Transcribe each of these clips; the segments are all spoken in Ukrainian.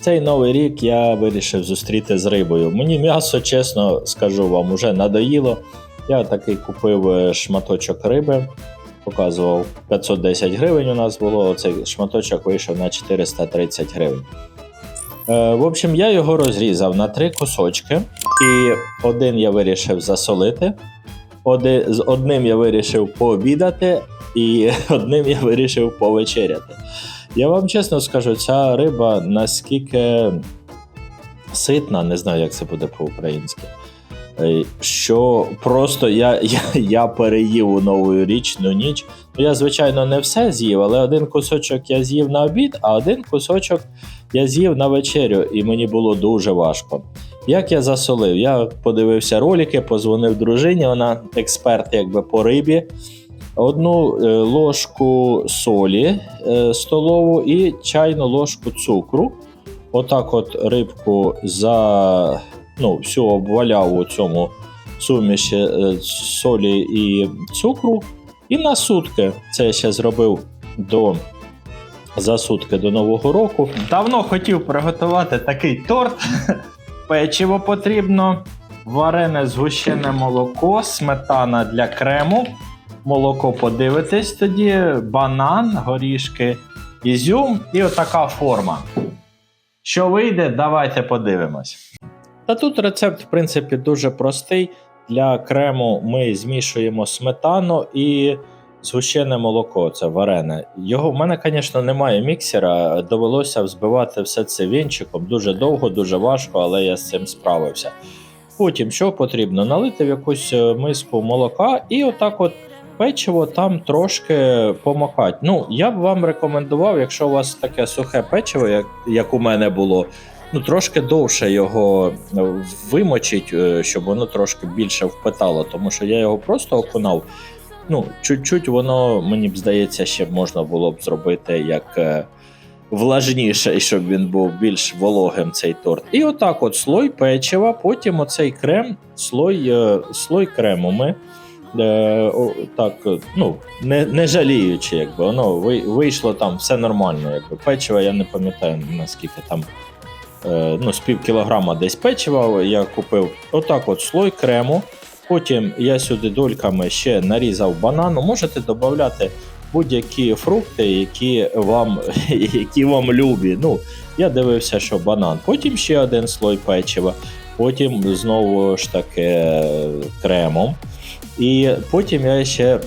Цей новий рік я вирішив зустріти з рибою. Мені м'ясо, чесно скажу вам, уже надоїло. Я такий купив е, шматочок риби, показував 510 гривень у нас було. Цей шматочок вийшов на 430 гривень. Е, в общем, я його розрізав на три кусочки, і один я вирішив засолити, оди- з одним я вирішив пообідати, і одним я вирішив повечеряти. Я вам чесно скажу, ця риба наскільки ситна, не знаю, як це буде по-українськи. е, Що просто я, я, я переїв у нову річну ніч. Ну, Я, звичайно, не все з'їв, але один кусочок я з'їв на обід, а один кусочок я з'їв на вечерю, і мені було дуже важко. Як я засолив? Я подивився ролики, позвонив дружині, вона експерт якби по рибі. Одну е, ложку солі е, столову і чайну ложку цукру. Отак от рибку за ну, всю обваляв у цьому суміші е, солі і цукру. І на сутки. Це я ще зробив до за сутки до Нового року. Давно хотів приготувати такий торт. Печиво потрібно, варене згущене молоко, сметана для крему. Молоко подивитесь тоді, банан, горішки, ізюм і отака форма. Що вийде, давайте подивимось. Та тут рецепт, в принципі, дуже простий. Для крему ми змішуємо сметану і згущене молоко, це варене. Його в мене, звісно, немає міксера. Довелося взбивати все це вінчиком. Дуже довго, дуже важко, але я з цим справився. Потім що потрібно? Налити в якусь е, миску молока і отак от печиво там трошки помокати. Ну, я б вам рекомендував, якщо у вас таке сухе печиво, як, як у мене було, ну трошки довше його е, вимочить, е, щоб воно трошки більше впитало, тому що я його просто окунав. Ну, чуть-чуть воно, мені б здається, ще можна було б зробити як е, влажніше, щоб він був більш вологим, цей торт. І отак, от слой печива, потім оцей крем, слой, слой крему. Е, о, так, е, ну, не, не жаліючи, якби воно вийшло там все нормально. Якби печиво, я не пам'ятаю наскільки там. Е, ну, з пів кілограма десь печива я купив. Отак, от слой крему. Потім я сюди дольками ще нарізав банану. Можете додати будь-які фрукти, які вам, які вам любі. Ну, я дивився, що банан. Потім ще один слой печива, потім знову ж таки е, кремом. І потім я ще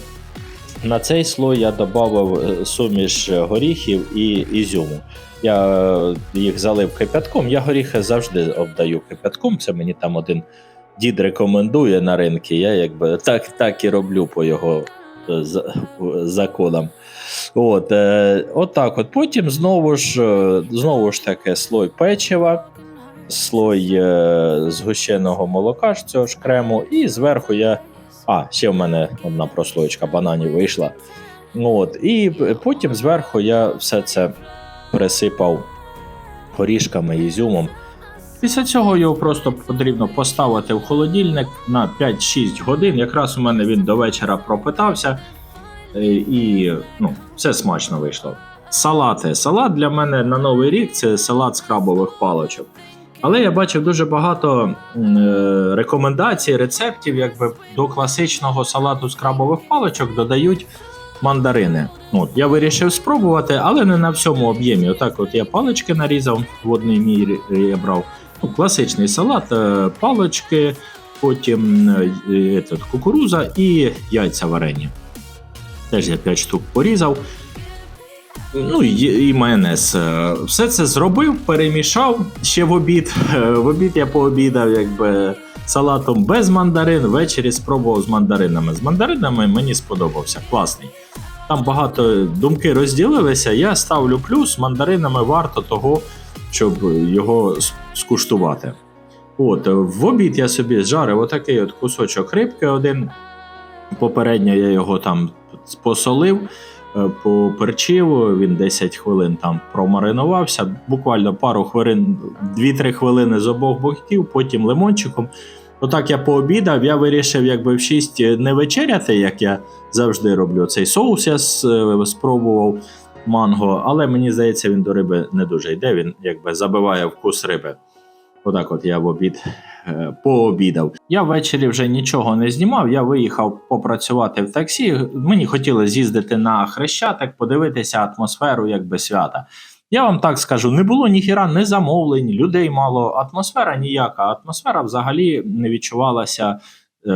на цей слой я додав суміш горіхів і ізюму. Я е, їх залив кипятком. Я горіхи завжди обдаю кипятком. Це мені там один дід рекомендує на ринки. Я якби так, так і роблю по його е, законам. От, е, отак от. Потім знову ж, е, знову ж таки слой печива, слой е, згущеного молока ж цього ж крему, і зверху я. А, ще в мене одна прослоєчка бананів вийшла. От, і потім зверху я все це присипав горішками, ізюмом. Після цього його просто потрібно поставити в холодильник на 5-6 годин. Якраз у мене він до вечора пропитався, е, і ну, все смачно вийшло. Салати. Салат для мене на новий рік це салат з крабових палочок. Але я бачив дуже багато е, рекомендацій, рецептів, якби до класичного салату з крабових палочок додають мандарини. От, я вирішив спробувати, але не на всьому об'ємі. Отак, от я палички нарізав в одній мірі я брав. Ну, класичний салат, е, палички, потім е, е, кукуруза і яйця варені. Теж я 5 штук порізав. Ну і, і майонез. Е, Все це зробив, перемішав ще в обід. Е, В обід я пообідав, якби салатом без мандарин. Ввечері спробував з мандаринами. З мандаринами мені сподобався. Класний. Там багато думки розділилися. Я ставлю плюс, мандаринами варто того, щоб його скуштувати. От, в обід я собі зжарив отакий от кусочок рибки один. Попередньо я його там посолив, е, поперчив, він 10 хвилин там промаринувався, буквально пару хвилин, 2-3 хвилини з обох боків, потім лимончиком. Отак я пообідав, я вирішив якби в 6 не вечеряти, як я завжди роблю. Цей соус я е, спробував. манго, але мені здається, він до риби не дуже йде. Він якби забиває вкус риби. Отак, от я в обід е, пообідав. Я ввечері вже нічого не знімав. Я виїхав попрацювати в таксі. Мені хотілося з'їздити на хрещатик, подивитися атмосферу якби свята. Я вам так скажу: не було ніхіра не замовлень, людей мало, атмосфера ніяка. Атмосфера взагалі не відчувалася, е,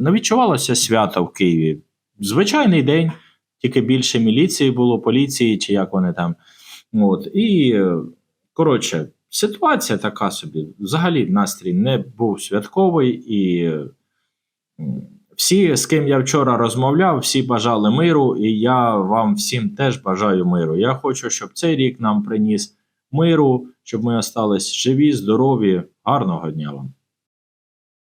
не відчувалося свято в Києві. Звичайний день, тільки більше міліції було, поліції, чи як вони там. От. І е, коротше, ситуація така собі. Взагалі настрій не був святковий, і всі, з ким я вчора розмовляв, всі бажали миру, і я вам всім теж бажаю миру. Я хочу, щоб цей рік нам приніс миру, щоб ми остались живі, здорові. Гарного дня вам!